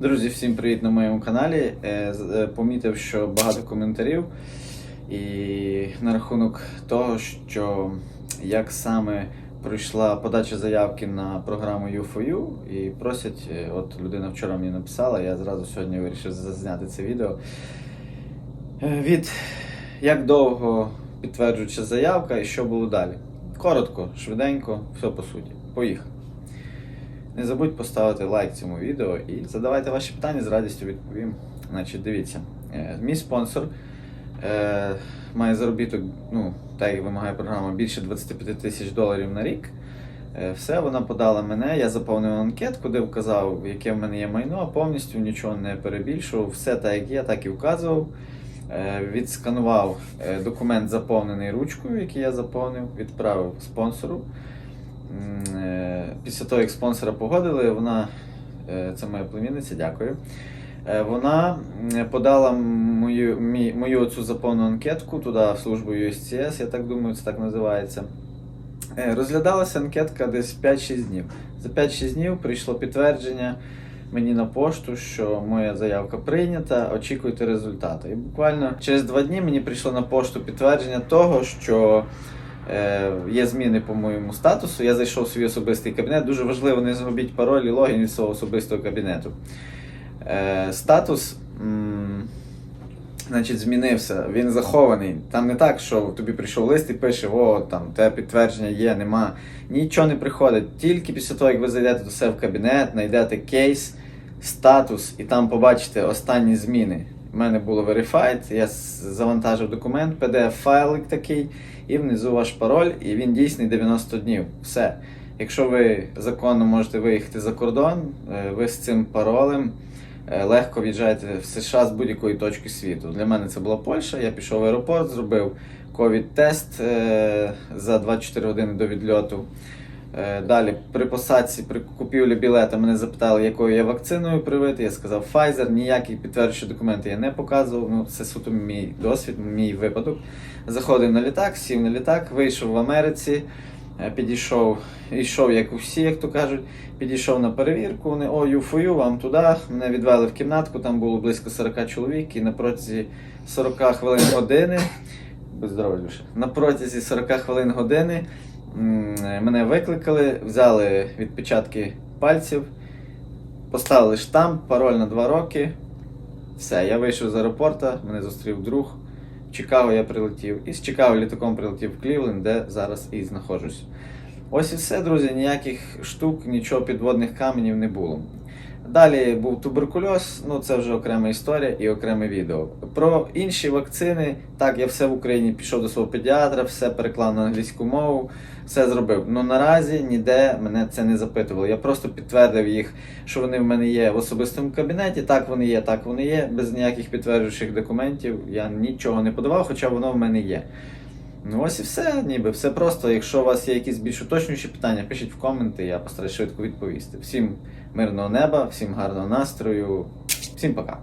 Друзі, всім привіт на моєму каналі. Е, е, Помітив, що багато коментарів і на рахунок того, що як саме пройшла подача заявки на програму U4U і просять, е, от людина вчора мені написала, я зразу сьогодні вирішив зазняти це відео. Від як довго підтверджується заявка і що було далі. Коротко, швиденько, все по суті. Поїхали. Не забудь поставити лайк цьому відео і задавайте ваші питання, з радістю відповім. Значить, дивіться, е, мій спонсор е, має заробіток, ну, так як вимагає програма, більше 25 тисяч доларів на рік. Е, Все, вона подала мене, я заповнив анкетку, де вказав, яке в мене є майно, повністю нічого не перебільшував, все так як є, так і вказував. Е, Відсканував документ, заповнений ручкою, який я заповнив, відправив спонсору. Е, Після того, як спонсора погодили, вона, е, це моя племінниця, дякую. Е, Вона подала мою, мій, мою цю заповнену анкетку туди, в службу USCS, я так думаю, це так називається. Розглядалася анкетка десь 5-6 днів. За 5-6 днів прийшло підтвердження мені на пошту, що моя заявка прийнята, очікуйте результати. І буквально через 2 дні мені прийшло на пошту підтвердження того, що є зміни по моєму статусу. Я зайшов в свій особистий кабінет. Дуже важливо не згубіть пароль і логін від свого особистого кабінету. Е, статус. Значить, змінився, він захований. Там не так, що тобі прийшов лист і пише, о, там те підтвердження є, нема. Нічого не приходить. Тільки після того, як ви зайдете до себе в кабінет, знайдете кейс, статус і там побачите останні зміни. У мене було Verified, я завантажив документ, PDF-файлик такий, і внизу ваш пароль, і він дійсний 90 днів. Все. Якщо ви законно можете виїхати за кордон, е, ви з цим паролем е, легко в'їжджаєте в США з будь-якої точки світу. Для мене це була Польща. Я пішов в аеропорт, зробив ковід-тест е, за 24 години до відльоту. Е, Далі при посадці, при купівлі білета мене запитали, якою я вакциною привити. Я сказав Pfizer, ніякі підтверджуючі документи я не показував. Ну, це суто мій досвід, мій випадок. Заходив на літак, сів на літак, вийшов в Америці, е, підійшов, йшов, як усі, як то кажуть, підійшов на перевірку. Вони о, юфою, вам туди. Мене відвели в кімнатку, там було близько 40 чоловік, і на протязі 40 хвилин години. На протязі 40 хвилин години мене викликали, взяли відпечатки пальців, поставили штамп, пароль на 2 роки. Все, я вийшов з аеропорту, мене зустрів друг. В Чикаго я прилетів. І з Чикаго літаком прилетів в Клівленд, де зараз і знаходжусь. Ось і все, друзі, ніяких штук, нічого підводних каменів не було. Далі був туберкульоз, ну це вже окрема історія і окреме відео. Про інші вакцини, так, я все в Україні пішов до свого педіатра, все переклав на англійську мову, все зробив. Ну наразі ніде мене це не запитувало. Я просто підтвердив їх, що вони в мене є в особистому кабінеті. Так вони є, так вони є, без ніяких підтверджуючих документів. Я нічого не подавав, хоча воно в мене є. Ну ось і все, ніби все просто. Якщо у вас є якісь більш уточнюючі питання, пишіть в коменти, я постараюсь швидко відповісти. Всім мирного неба, всім гарного настрою, всім пока.